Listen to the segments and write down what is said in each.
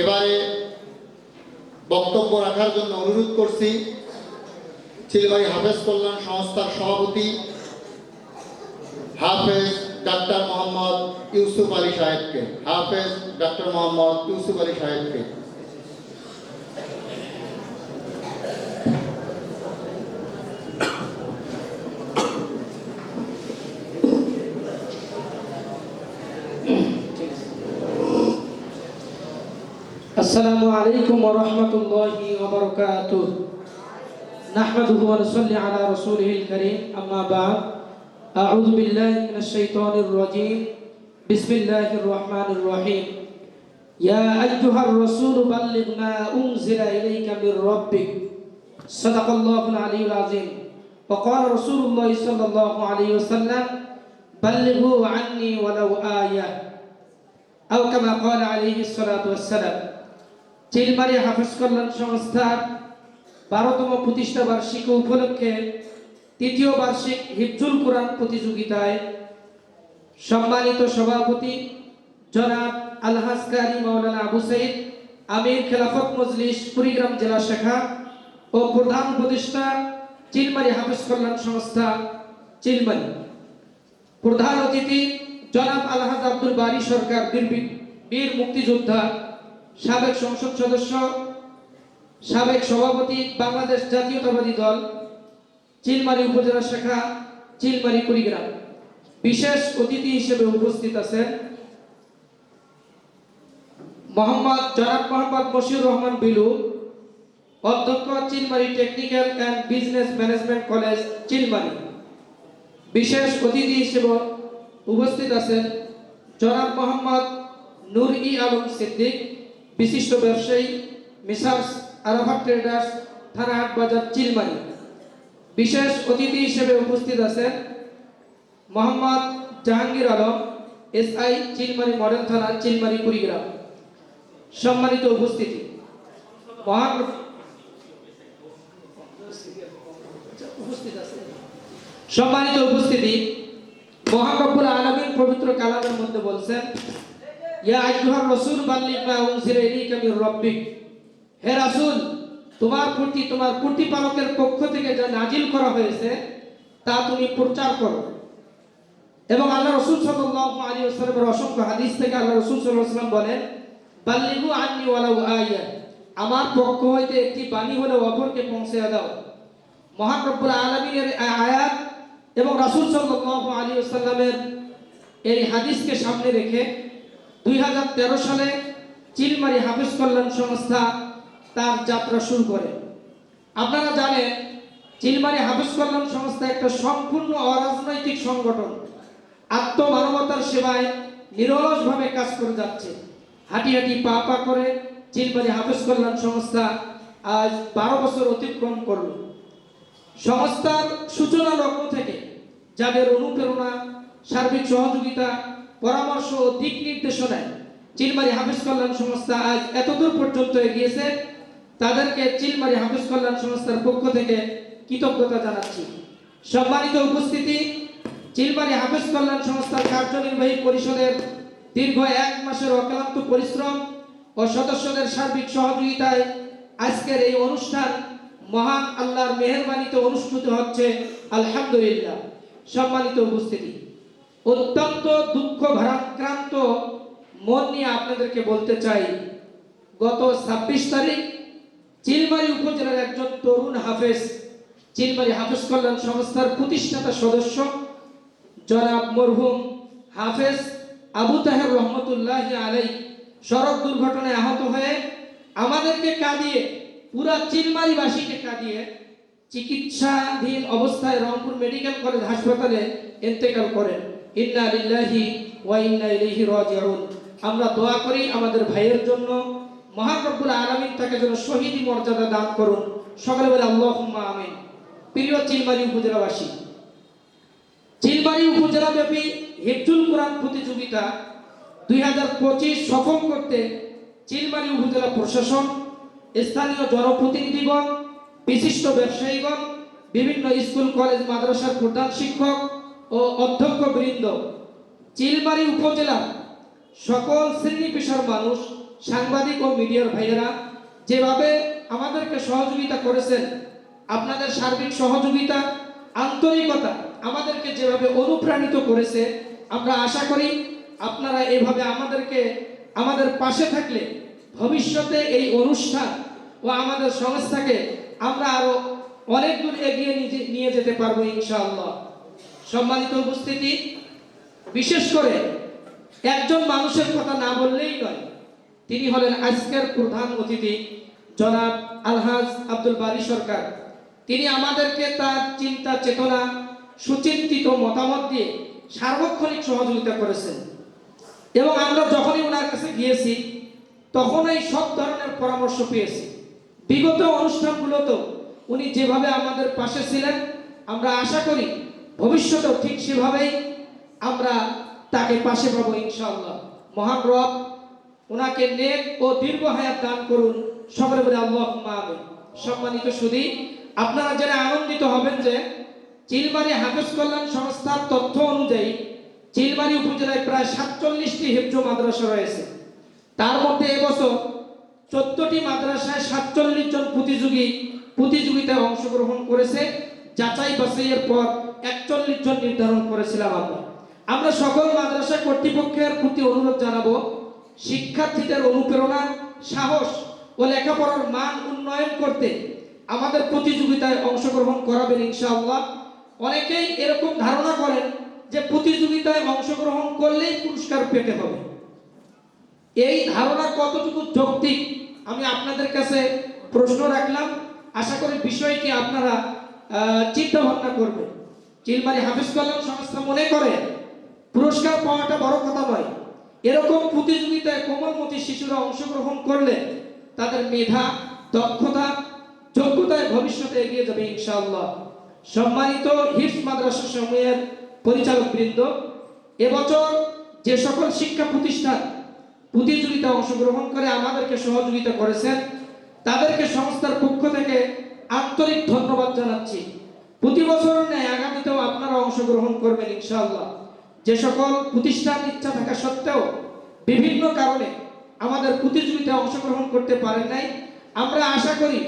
এবারে বক্তব্য রাখার জন্য অনুরোধ করছি চিলবাড়ি হাফেজ কল্যাণ সংস্থার সভাপতি হাফেজ ডাক্তার মোহাম্মদ ইউসুফ আলী সাহেবকে, হাফেজ ডাক্তার মোহাম্মদ ইউসুফ আলী সাহেবকে। السلام عليكم ورحمة الله وبركاته. نحمده ونصلي على رسوله الكريم. أما بعد أعوذ بالله من الشيطان الرجيم. بسم الله الرحمن الرحيم. يا أيها الرسول بلغ ما أنزل إليك من ربك. صدق الله العلي العظيم. وقال رسول الله صلى الله عليه وسلم بلغوا عني ولو آية. أو كما قال عليه الصلاة والسلام. চিলমারি হাফেজ কল্যাণ সংস্থার বারোতম প্রতিষ্ঠা বার্ষিকী উপলক্ষে তৃতীয় বার্ষিক হিফজুল কোরআন প্রতিযোগিতায় সম্মানিত সভাপতি জনাব আলহাজ কারি মাওলানা আবু সাইদ, আমির খেলাফত মজলিস, কুড়িগ্রাম জেলা শাখা ও প্রধান উপদেষ্টা চিলমারি হাফেজ কল্যাণ সংস্থা চিলমারি প্রধান অতিথি জনাব আলহাজ আব্দুল বারি সরকার বীর মুক্তিযোদ্ধা সাবেক সংসদ সদস্য, সাবেক সভাপতি বাংলাদেশ জাতীয়তাবাদী দল, চিলমারি উপজেলা শাখা, চিলমারি কুড়িগ্রাম। বিশেষ অতিথি হিসেবে উপস্থিত আছেন মোহাম্মদ জনাব মোহাম্মদ মশিউর রহমান বিলু, অধ্যক্ষ Chilmari technical and business management college Chilmari. বিশেষ অতিথি হিসেবে উপস্থিত আছেন জনাব মোহাম্মদ নূর ই আলম সিদ্দিক বিশিষ্ট ব্যবসায়ী, মিসার্স, আরাফাত ট্রেডার্স থানাহাট বাজার, চিলমারি। বিশেষ অতিথি হিসেবে উপস্থিত আছেন মোহাম্মদ জাহাঙ্গীর আলম, এসআই চিলমারি মডেল থানা, চিলমারি, কুড়িগ্রাম। সম্মানিত উপস্থিতি। মহান সম্মানিত উপস্থিতি, মহান রব্বুল আলামিন পবিত্র কালামের মধ্যে বলছেন ইয়া আইয়ুহার রাসূল বাল্লিগ মা উনজিলা ইলাইকা মির রাব্বিক হে রাসূল, তোমার প্রতি তোমার প্রতিপালকের পক্ষ থেকে যা নাজিল করা হয়েছে, তা তুমি প্রচার করো। এবং আল্লাহ রসুল সাল্লাল্লাহু আলাইহি ওয়াসাল্লামের অসংখ্য হাদিস থেকে আল্লাহ রসুল সাল্লাল্লাহু আলাইহি ওয়াসাল্লাম বলেন, বাল্লিগু আন্নি ওয়ালাউ আয়া আমার পক্ষ হইতে একটি বাণী হলে অপরকে পৌঁছে দাও। মহান রব্বুল আয়াত এবং রাসূল সাল্লাল্লাহু আলাইহি ওয়াসাল্লামের এই হাদিসকে সামনে রেখে দুই হাজার তেরো সালে চিলমারি হাফিজ কল্যাণ সংস্থা তার যাত্রা শুরু করে। আপনারা জানেন, চিলমারি হাফিজ কল্যাণ সংস্থা একটা সম্পূর্ণ অরাজনৈতিক সংগঠন। আত্মমানবতার সেবায় নিরলসভাবে কাজ করে যাচ্ছে। হাঁটি হাঁটি পা পা করে চিলমারি হাফিজ কল্যাণ সংস্থা আজ বারো বছর অতিক্রম করল। সংস্থার সূচনা লগ্ন থেকে যাদের অনুপ্রেরণা, সার্বিক সহযোগিতা পরামর্শ, দিক নির্দেশনায় চিলমারি হাফিজ কল্যাণ সংস্থা আজ এতদূর পর্যন্ত এগিয়েছে। তাদেরকে চিলমারি হাফিজ কল্যাণ সংস্থার পক্ষ থেকে কৃতজ্ঞতা জানাচ্ছি। সম্মানিত উপস্থিতি, চিলমারি হাফিজ কল্যাণ সংস্থার কার্যনির্বাহী পরিষদের দীর্ঘ এক মাসের অক্লান্ত পরিশ্রম ও সদস্যদের সার্বিক সহযোগিতায় আজকের এই অনুষ্ঠান মহান আল্লাহর মেহরবানিতে অনুষ্ঠিত হচ্ছে। আলহামদুলিল্লাহ। সম্মানিত উপস্থিতি অত্যন্ত দুঃখ ভারাক্রান্ত মন নিয়ে আপনাদেরকে বলতে চাই, গত ছাব্বিশ তারিখ চিলমারি উপজেলার একজন তরুণ হাফেজ, চিলমারি হাফেজ কল্যাণ সংস্থার প্রতিষ্ঠাতা সদস্য, জনাব মরহুম হাফেজ আবু তাহের রহমতুল্লাহ আলাই সড়ক দুর্ঘটনায় আহত হয়ে আমাদেরকে কাঁদিয়ে, পুরা চিলমারিবাসীকে কাঁদিয়ে চিকিৎসাধীন অবস্থায় রংপুর মেডিকেল কলেজ হাসপাতালে ইন্তেকাল করেন। ইন্না লিল্লাহি ওয়া ইন্না ইলাইহি রাজিউন। আমরা দোয়া করি আমাদের ভাইয়ের জন্য। রব্বুল আলামিন তাকে যেন শহীদি মর্যাদা দান করুন। সকলে বলে আল্লাহুম্মা আমিন। প্রিয় চিলমারি উপজেলাবাসী, চিলমারি উপজেলা ব্যাপী হিফজুল কোরআন প্রতিযোগিতা দুই হাজার পঁচিশ সফল করতে চিলমারি উপজেলা প্রশাসন, স্থানীয় জনপ্রতিনিধিগণ, বিশিষ্ট ব্যবসায়ীগণ, বিভিন্ন স্কুল, কলেজ, মাদ্রাসার প্রধান শিক্ষক ও অধ্যক্ষ বৃন্দ চিলমারি উপজেলা সকল শ্রেণি পেশার মানুষ, সাংবাদিক ও মিডিয়ার ভাইয়েরা, যেভাবে আমাদেরকে সহযোগিতা করেছেন, আপনাদের সার্বিক সহযোগিতা, আন্তরিকতা আমাদেরকে যেভাবে অনুপ্রাণিত করেছে, আমরা আশা করি আপনারা এভাবে আমাদেরকে, আমাদের পাশে থাকলে ভবিষ্যতে এই অনুষ্ঠান ও আমাদের সংস্থাকে আমরা আরও অনেক দূর এগিয়ে নিয়ে যেতে পারব ইনশাআল্লাহ। সম্মানিত উপস্থিতি, বিশেষ করে একজন মানুষের কথা না বললেই নয়, তিনি হলেন আজকের প্রধান অতিথি, জনাব আলহাজ আব্দুল বারি সরকার। তিনি আমাদেরকে তার চিন্তা, চেতনা, সুচিন্তিত মতামত দিয়ে সার্বক্ষণিক সহযোগিতা করেছেন। এবং আমরা যখনই ওনার কাছে গিয়েছি তখনই সব ধরনের পরামর্শ পেয়েছি। বিগত অনুষ্ঠানগুলোতেও উনি যেভাবে আমাদের পাশে ছিলেন, আমরা আশা করি ভবিষ্যতেও ঠিক সেভাবেই আমরা তাকে পাশে পাবো ইনশাআল্লাহ। মহান রব, ওনাকে নেক ও দীর্ঘ হায়াত দান করুন। সকলে বলে আল্লাহ আমিন। সম্মানিত সুদী আপনারা জেনে আনন্দিত হবেন যে চিলবাড়ি হাফেজ কল্যাণ সংস্থার তথ্য অনুযায়ী চিলবাড়ি উপজেলায় প্রায় সাতচল্লিশটি হেফজ মাদ্রাসা রয়েছে। তার মধ্যে এবছর চোদ্দটি মাদ্রাসায় সাতচল্লিশ জন প্রতিযোগী প্রতিযোগিতায় অংশগ্রহণ করেছে। যাচাই বাছাইয়ের পর একচল্লিশ জন নির্ধারণ করেছিলাম আমরা। আমরা সকল মাদ্রাসা কর্তৃপক্ষের প্রতি অনুরোধ জানাব, শিক্ষার্থীদের অনুপ্রেরণা, সাহস ও লেখাপড়ার মান উন্নয়ন করতে আমাদের প্রতিযোগিতায় অংশগ্রহণ করাবেন ইনশাআল্লাহ। অনেকেই এরকম ধারণা করেন যে প্রতিযোগিতায় অংশগ্রহণ করলেই পুরস্কার পেতে হবে। এই ধারণা কতটুকু যৌক্তিক? আমি আপনাদের কাছে প্রশ্ন রাখলাম। আশা করি বিষয়টি আপনারা চিন্তা ভাবনা করবেন। চিলমারি হাফিজ কল্যাণ সংস্থা মনে করে, পুরস্কার পাওয়াটা বড় কথা নয়। এরকম প্রতিযোগিতায় কোমলমতি শিশুরা অংশগ্রহণ করলে তাদের মেধা, দক্ষতা, যোগ্যতায় ভবিষ্যতে এগিয়ে যাবে ইনশাআল্লাহ। সম্মানিত হিফস মাদ্রাসা সমূহের পরিচালক বৃন্দ, এবছর যে সকল শিক্ষা প্রতিষ্ঠান প্রতিযোগিতায় অংশগ্রহণ করে আমাদেরকে সহযোগিতা করেছেন, তাদেরকে সংস্থার পক্ষ থেকে আন্তরিক ধন্যবাদ জানাচ্ছি। প্রতি বছর আপনারা অংশগ্রহণ করবেন ইনশাআল্লাহ। যে সকল প্রতিষ্ঠান ইচ্ছা থাকা সত্ত্বেও বিভিন্ন কারণে আমাদের প্রতিযোগিতায় অংশগ্রহণ করতে পারেন নাই। আমরা আশা করি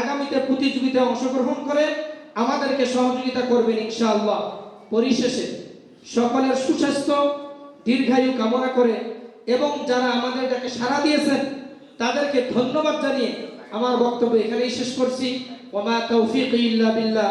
আগামীতে প্রতিযোগিতায় অংশগ্রহণ করে আমাদেরকে সহযোগিতা করবেন ইনশাআল্লাহ। পরিশেষে সকলের সুস্বাস্থ্য, দীর্ঘায়ু কামনা করে এবং যারা আমাদের ডাকে সাড়া দিয়েছেন, তাদেরকে ধন্যবাদ জানিয়ে আমার বক্তব্য এখানেই শেষ করছি। ওমা তৌফিক ইল্লা বিল্লাহ।